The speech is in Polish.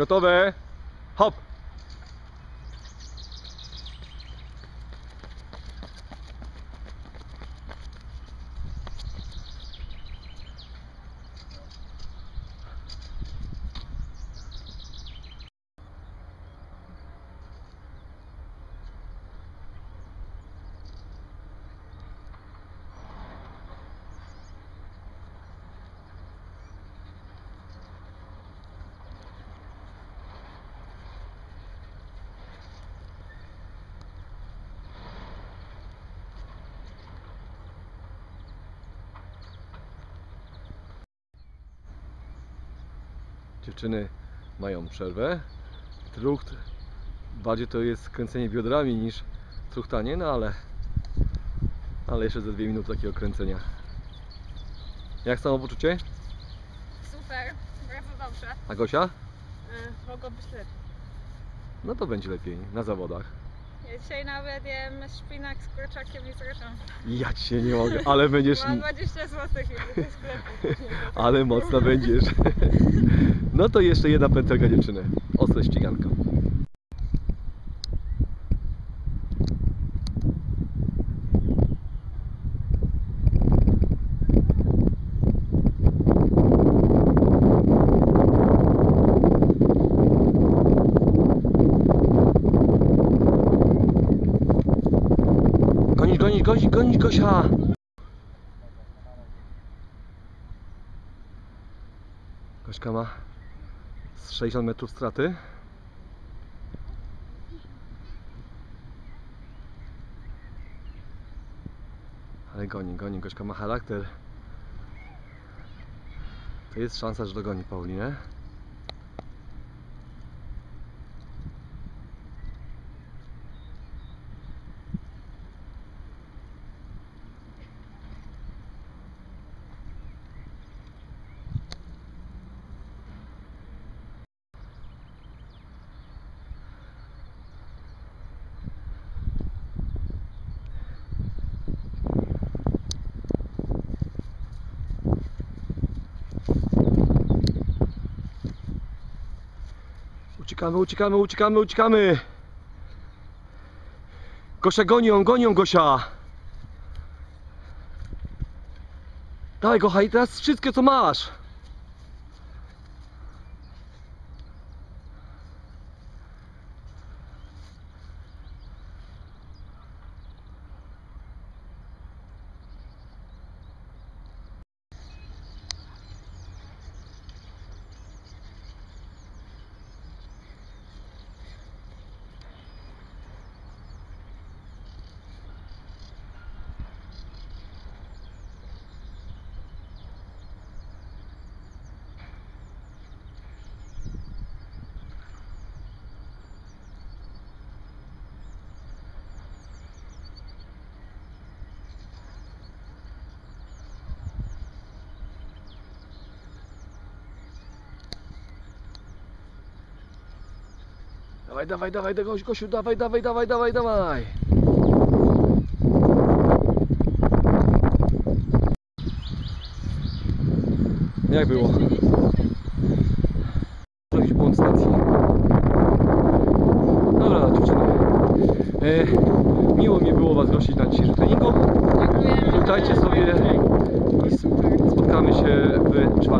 Gotowe? Hop! Dziewczyny mają przerwę. Trucht bardziej to jest kręcenie biodrami niż truchtanie, no ale ale jeszcze ze dwie minuty takiego kręcenia. Jak samopoczucie? Super, bardzo dobrze. A Gosia? Y, Mogło być lepiej. No to będzie lepiej na zawodach. Ja dzisiaj nawet jem szpinak z kurczakiem i z ryżą. Ja ci się nie mogę, ale będziesz. Mam 20 zł i do sklepu. Ale mocno będziesz. No to jeszcze jedna pętelka dziewczyny. Ostre ściganko. Gonić, gonić, gonić, gonić Gosia! Gośka ma z 60 metrów straty. Ale goni, goni. Gośka ma charakter. To jest szansa, że dogoni Paulinę. Uciekamy, uciekamy, uciekamy, uciekamy. Gosia gonią, gonią Gosia. Dawaj Gocha i teraz wszystkie co masz. Dawaj, dawaj, dawaj, dawaj, Gosiu, dawaj, dawaj, dawaj, dawaj, dawaj. Jak było? Jakiś błąd stacji. Dobra, dziewczyny. E, miło mi było Was gościć na dzisiejszym treningu. Dziękujemy. Witajcie sobie i spotkamy się w czwartek.